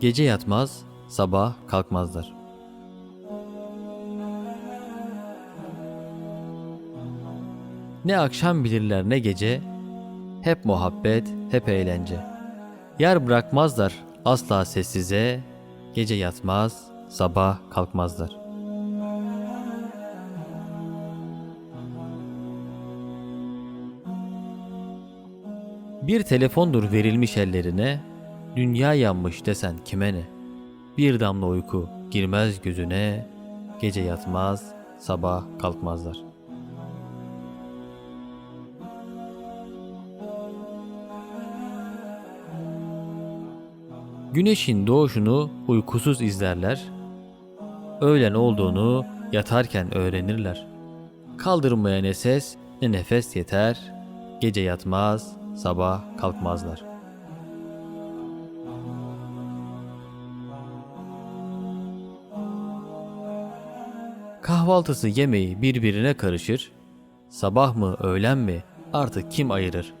Gece yatmaz, sabah kalkmazlar. Ne akşam bilirler ne gece, hep muhabbet, hep eğlence. Yer bırakmazlar asla sessize, gece yatmaz, sabah kalkmazlar. Bir telefondur verilmiş ellerine, dünya yanmış desen kime ne? Bir damla uyku girmez gözüne, gece yatmaz, sabah kalkmazlar. Güneşin doğuşunu uykusuz izlerler, öğlen olduğunu yatarken öğrenirler. Kaldırmaya ne ses ne nefes yeter, gece yatmaz, sabah kalkmazlar. Kahvaltısı yemeği birbirine karışır, sabah mı öğlen mi artık kim ayırır?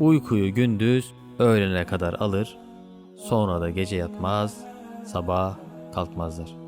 Uykuyu gündüz öğlene kadar alır, sonra da gece yatmaz, sabah kalkmazlar.